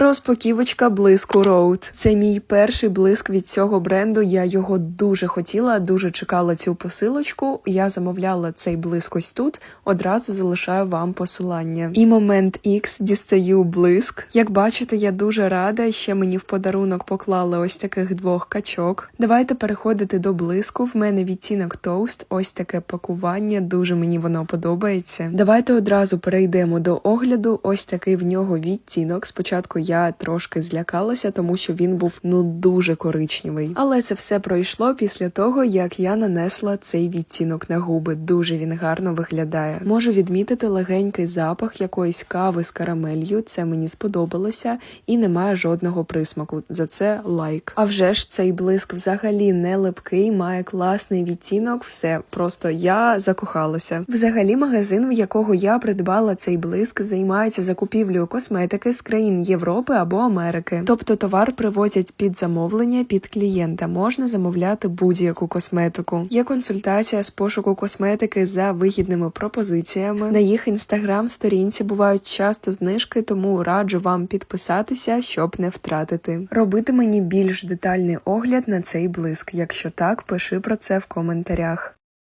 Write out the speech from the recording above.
Розпаківочка блиску Road. Це мій перший блиск від цього бренду. Я його дуже хотіла, дуже чекала цю посилочку. Я замовляла цей блиск ось тут. Одразу залишаю вам посилання. І момент X дістаю блиск. Як бачите, я дуже рада. Ще мені в подарунок поклали ось таких двох качок. Давайте переходити до блиску. В мене відтінок тоуст. Ось таке пакування. Дуже мені воно подобається. Давайте одразу перейдемо до огляду. Ось такий в нього відтінок. Спочатку я трошки злякалася, тому що він був ну дуже коричневий. Але це все пройшло після того, як я нанесла цей відтінок на губи. Дуже він гарно виглядає. Можу відмітити легенький запах якоїсь кави з карамелью. Це мені сподобалося і немає жодного присмаку. За це лайк. А вже ж цей блиск взагалі не липкий, має класний відтінок. Все просто я закохалася. Взагалі, магазин, в якого я придбала цей блиск, займається закупівлею косметики з країн Європи або Америки. Тобто товар привозять під замовлення під клієнта. Можна замовляти будь-яку косметику. Є консультація з пошуку косметики за вигідними пропозиціями. На їх інстаграм-сторінці бувають часто знижки, тому раджу вам підписатися, щоб не втратити. Робити мені більш детальний огляд на цей блиск. Якщо так, пиши про це в коментарях.